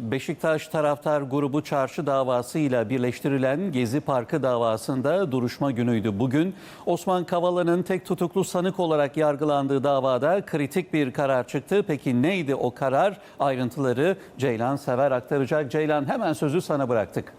Beşiktaş taraftar grubu çarşı davasıyla birleştirilen Gezi Parkı davasında duruşma günüydü. Bugün Osman Kavala'nın tek tutuklu sanık olarak yargılandığı davada kritik bir karar çıktı. Peki neydi o karar? Ayrıntıları Ceylan Sever aktaracak. Ceylan hemen sözü sana bıraktık.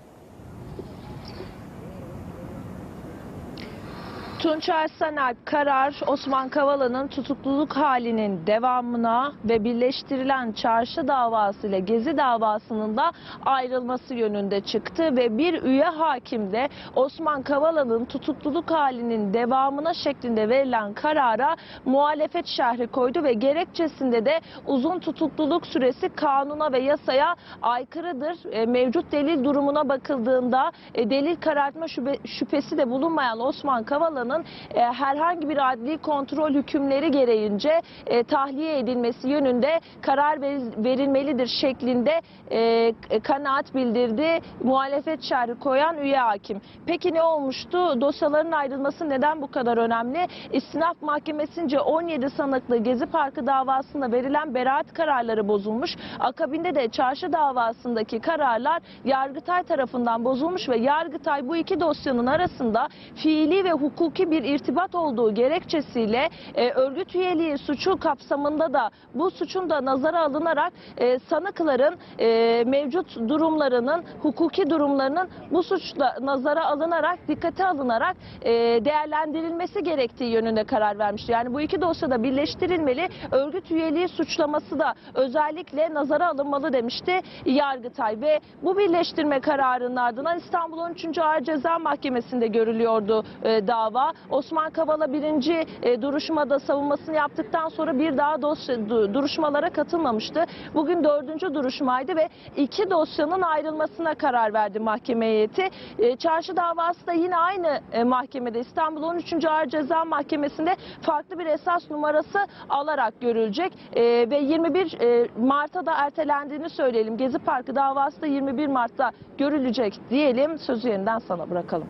Tunçer Saner karar Osman Kavala'nın tutukluluk halinin devamına ve birleştirilen çarşı davası ile Gezi davasının da ayrılması yönünde çıktı ve bir üye hakim de Osman Kavala'nın tutukluluk halinin devamına şeklinde verilen karara muhalefet şerhi koydu ve gerekçesinde de uzun tutukluluk süresi kanuna ve yasaya aykırıdır. E, mevcut delil durumuna bakıldığında e, delil karartma şüphe- şüphesi de bulunmayan Osman Kavala'nın e, herhangi bir adli kontrol hükümleri gereğince e, tahliye edilmesi yönünde karar ver- verilmelidir şeklinde e, kanaat bildirdi muhalefet şerhi koyan üye hakim. Peki ne olmuştu? Dosyaların ayrılması neden bu kadar önemli? İstinaf Mahkemesince 17 sanıklı Gezi Parkı davasında verilen beraat kararları bozulmuş. Akabinde de çarşı davasındaki kararlar Yargıtay tarafından bozulmuş ve Yargıtay bu iki dosyanın arasında fiili ve hukuki bir irtibat olduğu gerekçesiyle e, örgüt üyeliği suçu kapsamında da bu suçun da nazara alınarak e, sanıkların e, mevcut durumlarının hukuki durumlarının bu suçla nazara alınarak dikkate alınarak e, değerlendirilmesi gerektiği yönünde karar vermişti. Yani bu iki dosyada birleştirilmeli örgüt üyeliği suçlaması da özellikle nazara alınmalı demişti Yargıtay ve bu birleştirme kararının ardından İstanbul 13. Ağır Ceza Mahkemesi'nde görülüyordu e, dava. Osman Kavala birinci e, duruşmada savunmasını yaptıktan sonra bir daha dosya du- duruşmalara katılmamıştı. Bugün dördüncü duruşmaydı ve iki dosyanın ayrılmasına karar verdi mahkeme heyeti. E, çarşı davası da yine aynı e, mahkemede İstanbul 13. Ağır Ceza Mahkemesi'nde farklı bir esas numarası alarak görülecek ve 21 e, Mart'a da ertelendiğini söyleyelim. Gezi Parkı davası da 21 Mart'ta görülecek diyelim. Sözü yeniden sana bırakalım.